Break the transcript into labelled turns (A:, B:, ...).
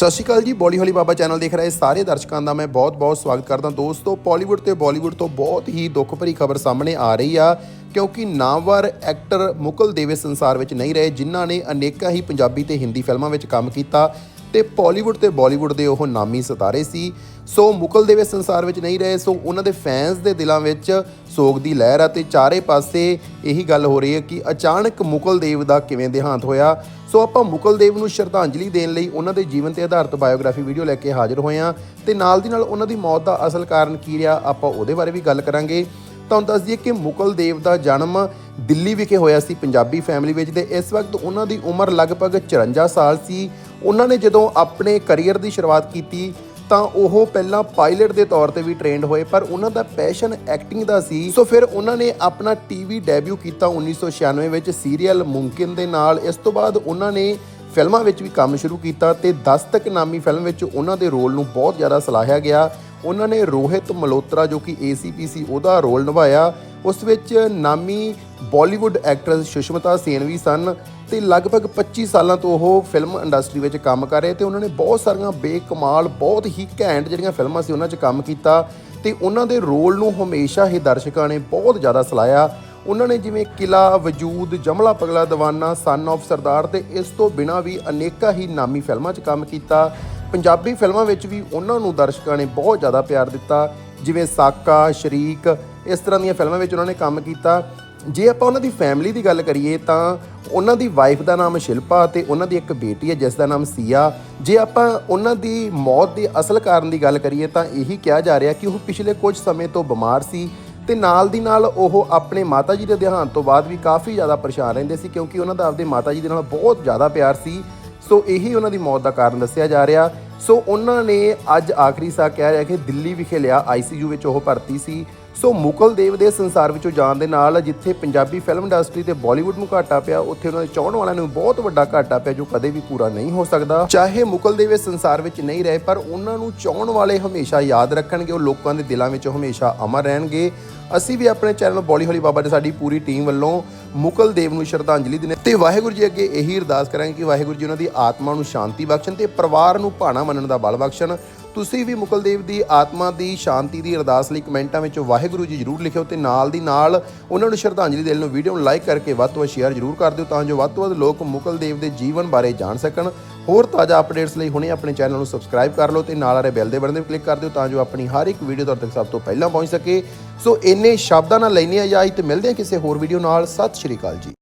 A: ਸਤਿ ਸ਼੍ਰੀ ਅਕਾਲ ਜੀ, ਬੋਲੀ ਹੌਲੀ ਬਾਬਾ ਚੈਨਲ ਦੇਖ ਰਹੇ ਸਾਰੇ ਦਰਸ਼ਕਾਂ ਦਾ ਮੈਂ ਬਹੁਤ-ਬਹੁਤ ਸਵਾਗਤ ਕਰਦਾ ਦੋਸਤੋ ਬਾਲੀਵੁੱਡ ਤੇ ਬਾਲੀਵੁੱਡ ਤੋਂ ਬਹੁਤ ਹੀ ਦੁੱਖ ਭਰੀ ਖਬਰ ਸਾਹਮਣੇ ਆ ਰਹੀ ਆ, ਕਿਉਂਕਿ ਨਾਮਵਰ ਐਕਟਰ ਮੁਕਲ ਦੇਵੇ ਸੰਸਾਰ ਵਿੱਚ ਨਹੀਂ ਰਹੇ, ਜਿਨ੍ਹਾਂ ਨੇ ਅਨੇਕਾਂ ਹੀ ਪੰਜਾਬੀ ਤੇ ਹਿੰਦੀ ਫਿਲਮਾਂ ਵਿੱਚ ਕੰਮ ਕੀਤਾ। ਤੇ ਬਾਲੀਵੁੱਡ ਤੇ ਬਾਲੀਵੁੱਡ ਦੇ ਉਹ ਨਾਮੀ ਸਿਤਾਰੇ ਸੀ। ਸੋ ਮੁਕਲ ਦੇਵੇ ਸੰਸਾਰ ਵਿੱਚ ਨਹੀਂ ਰਹੇ, ਸੋ ਉਹਨਾਂ ਦੇ ਫੈਨਸ ਦੇ ਦਿਲਾਂ ਵਿੱਚ ਸੋਗ ਦੀ ਲਹਿਰ ਆ ਤੇ ਚਾਰੇ ਪਾਸੇ ਇਹੀ ਗੱਲ ਹੋ ਰਹੀ ਹੈ ਕਿ ਅਚਾਨਕ ਮੁਕਲਦੇਵ ਦਾ ਕਿਵੇਂ ਦੇਹਾਂਤ ਹੋਇਆ। ਸੋ ਆਪਾਂ ਮੁਕਲਦੇਵ ਨੂੰ ਸ਼ਰਧਾਂਜਲੀ ਦੇਣ ਲਈ ਉਹਨਾਂ ਦੇ ਜੀਵਨ ਤੇ ਆਧਾਰਿਤ ਬਾਇਓਗ੍ਰਾਫੀ ਵੀਡੀਓ ਲੈ ਕੇ ਹਾਜ਼ਰ ਹੋਏ ਹਾਂ ਤੇ ਨਾਲ ਦੀ ਨਾਲ ਉਹਨਾਂ ਦੀ ਮੌਤ ਦਾ ਅਸਲ ਕਾਰਨ ਕੀ ਰਿਹਾ, ਆਪਾਂ ਉਹਦੇ ਬਾਰੇ ਵੀ ਗੱਲ ਕਰਾਂਗੇ। ਤੁਹਾਨੂੰ ਦੱਸ ਦਈਏ ਕਿ ਮੁਕਲ ਦੇਵ ਦਾ ਜਨਮ ਦਿੱਲੀ ਵਿਖੇ ਹੋਇਆ ਸੀ, ਪੰਜਾਬੀ ਫੈਮਿਲੀ ਵਿੱਚ ਤੇ ਇਸ ਵਕਤ ਉਹਨਾਂ ਦੀ ਉਮਰ ਲਗਭਗ 54 ਸਾਲ ਸੀ। ਉਹਨਾਂ ਨੇ ਜਦੋਂ ਆਪਣੇ ਕੈਰੀਅਰ ਦੀ ਸ਼ੁਰੂਆਤ ਕੀਤੀ, ਤਾਂ ਉਹ ਪਹਿਲਾਂ ਪਾਇਲਟ ਦੇ ਤੌਰ ਤੇ ਵੀ ਟ੍ਰੇਨਡ ਹੋਏ, ਪਰ ਉਹਨਾਂ ਦਾ ਪੈਸ਼ਨ ਐਕਟਿੰਗ ਦਾ ਸੀ। ਸੋ ਫਿਰ ਉਹਨਾਂ ਨੇ ਆਪਣਾ ਟੀਵੀ ਡੈਬਿਊ ਕੀਤਾ 1996 ਵਿੱਚ ਸੀਰੀਅਲ ਮੁਮਕਿਨ ਦੇ ਨਾਲ। ਇਸ ਤੋਂ ਬਾਅਦ ਉਹਨਾਂ ਨੇ ਫਿਲਮਾਂ ਵਿੱਚ ਵੀ ਕੰਮ ਸ਼ੁਰੂ ਕੀਤਾ ਤੇ ਦਸਤਕ ਨਾਮੀ ਫਿਲਮ ਵਿੱਚ ਉਹਨਾਂ ਦੇ ਰੋਲ ਨੂੰ ਬਹੁਤ ਜ਼ਿਆਦਾ ਸਲਾਹਿਆ ਗਿਆ। ਉਹਨਾਂ ਨੇ ਰੋਹਿਤ ਮਲਹੋਤਰਾ, ਜੋ ਕਿ ਏਸੀਪੀ ਸੀ ਉਹਦਾ ਰੋਲ ਨਿਭਾਇਆ। ਉਸ ਵਿੱਚ ਨਾਮੀ ਬਾਲੀਵੁੱਡ ਐਕਟਰਸ ਸੁਸ਼ਮਤਾ ਸੇਨ ਵੀ ਸਨ। ਤੇ ਲਗਭਗ 25 ਸਾਲਾਂ ਤੋਂ ਉਹ ਫਿਲਮ ਇੰਡਸਟਰੀ ਵਿੱਚ ਕੰਮ ਕਰ ਰਹੇ ਤੇ ਉਹਨਾਂ ਨੇ ਬਹੁਤ ਸਾਰੀਆਂ ਬੇਕਮਾਲ, ਬਹੁਤ ਹੀ ਘੈਂਟ ਜਿਹੜੀਆਂ ਫਿਲਮਾਂ ਸੀ ਉਹਨਾਂ 'ਚ ਕੰਮ ਕੀਤਾ ਤੇ ਉਹਨਾਂ ਦੇ ਰੋਲ ਨੂੰ ਹਮੇਸ਼ਾ ਹੀ ਦਰਸ਼ਕਾਂ ਨੇ ਬਹੁਤ ਜ਼ਿਆਦਾ ਸਲਾਹਿਆ। ਉਹਨਾਂ ਨੇ ਜਿਵੇਂ ਕਿਲਾ, ਵਜੂਦ, ਜਮਲਾ ਪਗਲਾ, ਦੀਵਾਨਾ ਸਨ of ਸਰਦਾਰ ਤੇ ਇਸ ਤੋਂ ਬਿਨਾਂ ਵੀ ਅਨੇਕਾਂ ਹੀ ਨਾਮੀ ਫਿਲਮਾਂ 'ਚ ਕੰਮ ਕੀਤਾ। ਪੰਜਾਬੀ ਫਿਲਮਾਂ ਵਿੱਚ ਵੀ ਉਹਨਾਂ ਨੂੰ ਦਰਸ਼ਕਾਂ ਨੇ ਬਹੁਤ ਜ਼ਿਆਦਾ ਪਿਆਰ ਦਿੱਤਾ। ਜਿਵੇਂ ਸਾਕਾ, ਸ਼ਰੀਕ, ਇਸ ਤਰ੍ਹਾਂ ਦੀਆਂ ਫਿਲਮਾਂ ਵਿੱਚ ਉਹਨਾਂ ਨੇ ਕੰਮ ਕੀਤਾ। ਜੇ ਆਪਾਂ ਉਹਨਾਂ ਦੀ ਫੈਮਿਲੀ ਦੀ ਗੱਲ ਕਰੀਏ ਤਾਂ ਉਹਨਾਂ ਦੀ ਵਾਈਫ ਦਾ ਨਾਮ ਸ਼ਿਲਪਾ ਤੇ ਉਹਨਾਂ ਦੀ ਇੱਕ ਬੇਟੀ ਹੈ ਜਿਸ ਦਾ ਨਾਮ ਸੀਆ। ਜੇ ਆਪਾਂ ਉਹਨਾਂ ਦੀ ਮੌਤ ਦੇ ਅਸਲ ਕਾਰਨ ਦੀ ਗੱਲ ਕਰੀਏ ਤਾਂ ਇਹੀ ਕਿਹਾ ਜਾ ਰਿਹਾ ਕਿ ਉਹ ਪਿਛਲੇ ਕੁਝ ਸਮੇਂ ਤੋਂ ਬਿਮਾਰ ਸੀ ਤੇ ਨਾਲ ਦੀ ਨਾਲ ਉਹ ਆਪਣੇ ਮਾਤਾ ਜੀ ਦੇ ਦੇਹਾਂਤ ਤੋਂ ਬਾਅਦ ਵੀ ਕਾਫੀ ਜ਼ਿਆਦਾ ਪਰੇਸ਼ਾਨ ਰਹਿੰਦੇ ਸੀ ਕਿਉਂਕਿ ਉਹਨਾਂ ਦਾ ਆਪਦੇ ਮਾਤਾ ਜੀ ਦੇ ਨਾਲ ਬਹੁਤ ਜ਼ਿਆਦਾ ਪਿਆਰ ਸੀ। ਸੋ ਇਹੀ ਉਹਨਾਂ ਦੀ ਮੌਤ ਦਾ ਕਾਰਨ ਦੱਸਿਆ ਜਾ ਰਿਹਾ। ਸੋ ਉਹਨਾਂ ਨੇ ਅੱਜ ਆਖਰੀ ਸਾਹ ਕਹਿ ਰਿਹਾ ਕਿ ਦਿੱਲੀ ਵਿਖੇ ਲਿਆ ਆਈਸੀਯੂ ਵਿੱਚ ਉਹ ਭਰਤੀ ਸੀ। ਸੋ ਮੁਕਲ ਦੇਵ ਦੇ ਸੰਸਾਰ ਵਿੱਚੋਂ ਜਾਣ ਦੇ ਨਾਲ ਜਿੱਥੇ ਪੰਜਾਬੀ ਫਿਲਮ ਇੰਡਸਟਰੀ ਤੇ ਬਾਲੀਵੁੱਡ ਨੂੰ ਘਾਟਾ ਪਿਆ, ਉੱਥੇ ਉਹਨਾਂ ਦੇ ਚਾਹਣ ਵਾਲਿਆਂ ਨੂੰ ਬਹੁਤ ਵੱਡਾ ਘਾਟਾ ਪਿਆ ਜੋ ਕਦੇ ਵੀ ਪੂਰਾ ਨਹੀਂ ਹੋ ਸਕਦਾ। ਚਾਹੇ ਮੁਕਲ ਦੇਵ ਇਸ ਸੰਸਾਰ ਵਿੱਚ ਨਹੀਂ ਰਹੇ, ਪਰ ਉਹਨਾਂ ਨੂੰ ਚਾਹਣ ਵਾਲੇ ਹਮੇਸ਼ਾ ਯਾਦ ਰੱਖਣਗੇ, ਉਹ ਲੋਕਾਂ ਦੇ ਦਿਲਾਂ ਵਿੱਚ ਹਮੇਸ਼ਾ ਅਮਰ ਰਹਿਣਗੇ। ਅਸੀਂ ਵੀ ਆਪਣੇ ਚੈਨਲ ਬੋਲੀ ਹੌਲੀ ਬਾਬਾ ਦੇ ਸਾਡੀ ਪੂਰੀ ਟੀਮ ਵੱਲੋਂ ਮੁਕਲ ਦੇਵ ਨੂੰ ਸ਼ਰਧਾਂਜਲੀ ਦਿੰਦੇ ਤੇ ਵਾਹਿਗੁਰੂ ਜੀ ਅੱਗੇ ਇਹੀ ਅਰਦਾਸ ਕਰਾਂਗੇ ਕਿ ਵਾਹਿਗੁਰੂ ਜੀ ਉਹਨਾਂ ਦੀ ਆਤਮਾ ਨੂੰ ਸ਼ਾਂਤੀ ਬਖਸ਼ਣ ਤੇ ਪਰਿਵਾਰ ਨੂੰ ਭਾਣਾ ਮੰਨਣ ਦਾ ਬਲ ਬਖਸ਼ਣ। ਤੁਸੀਂ ਵੀ ਮੁਕਲਦੇਵ ਦੀ ਆਤਮਾ ਦੀ ਸ਼ਾਂਤੀ ਦੀ ਅਰਦਾਸ ਲਈ ਕਮੈਂਟਾਂ ਵਿੱਚ ਵਾਹਿਗੁਰੂ ਜੀ ਜਰੂਰ ਲਿਖਿਓ ਤੇ ਨਾਲ ਦੀ ਨਾਲ ਉਹਨਾਂ ਨੂੰ ਸ਼ਰਧਾਂਜਲੀ ਦੇਣ ਨੂੰ ਵੀਡੀਓ ਨੂੰ ਲਾਈਕ ਕਰਕੇ ਵੱਧ ਤੋਂ ਵੱਧ ਸ਼ੇਅਰ ਜਰੂਰ ਕਰ ਦਿਓ ਤਾਂ ਜੋ ਵੱਧ ਤੋਂ ਵੱਧ ਲੋਕ ਮੁਕਲਦੇਵ ਦੇ ਜੀਵਨ ਬਾਰੇ ਜਾਣ ਸਕਣ। ਹੋਰ ਤਾਜ਼ਾ ਅਪਡੇਟਸ ਲਈ ਹੁਣੇ ਆਪਣੇ ਚੈਨਲ ਨੂੰ ਸਬਸਕ੍ਰਾਈਬ ਕਰ ਲਓ ਤੇ ਨਾਲ ਆ ਰਹੇ ਬੈਲ ਦੇ ਬਟਨ ਤੇ ਕਲਿੱਕ ਕਰ ਦਿਓ ਤਾਂ ਜੋ ਆਪਣੀ ਹਰ ਇੱਕ ਵੀਡੀਓ ਤੁਹਾਡੇ ਤੱਕ ਸਭ ਤੋਂ ਪਹਿਲਾਂ ਪਹੁੰਚ ਸਕੇ। ਸੋ ਇੰਨੇ ਸ਼ਬਦਾਂ ਨਾਲ ਲੈਣੇ ਆ ਜਾਂ ਤੇ ਮਿਲਦੇ ਹਾਂ ਕਿਸੇ ਹੋਰ ਵੀਡੀਓ ਨਾਲ। ਸਤਿ ਸ਼੍ਰੀ ਅਕਾਲ ਜੀ।